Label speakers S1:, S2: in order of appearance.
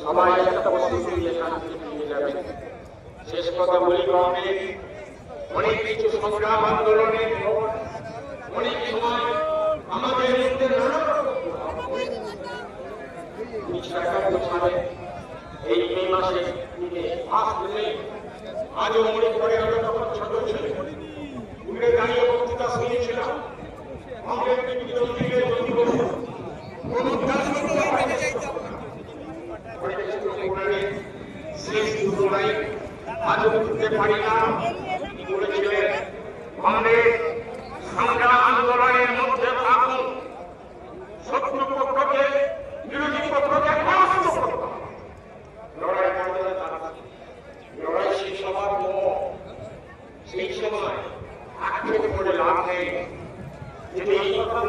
S1: সবাই একসাথে ফিরিয়ে শান্তি যাবেন শেষ কথা বলি কমে অনেক কিছু সংগ্রাম আন্দোলনে অনেক সময় আমাদের এই মে মাসে আজও মনে পড়ে আমরা তখন ছোট ছিল উঠে দাঁড়িয়ে বক্তৃতা শুনিয়েছিলাম আমাদের বিরোধী লাইন আজও বুঝতে পারি না। বলেছিলেন আমাদের সংগ্রাম আন্দোলনের মধ্যে থাকুন। শত্রু বিরোধী পক্ষকে লড়াই করতে লড়াই সেই। সেই সময় আক্ষেপ করে লাভ নেই। যদি এই কথা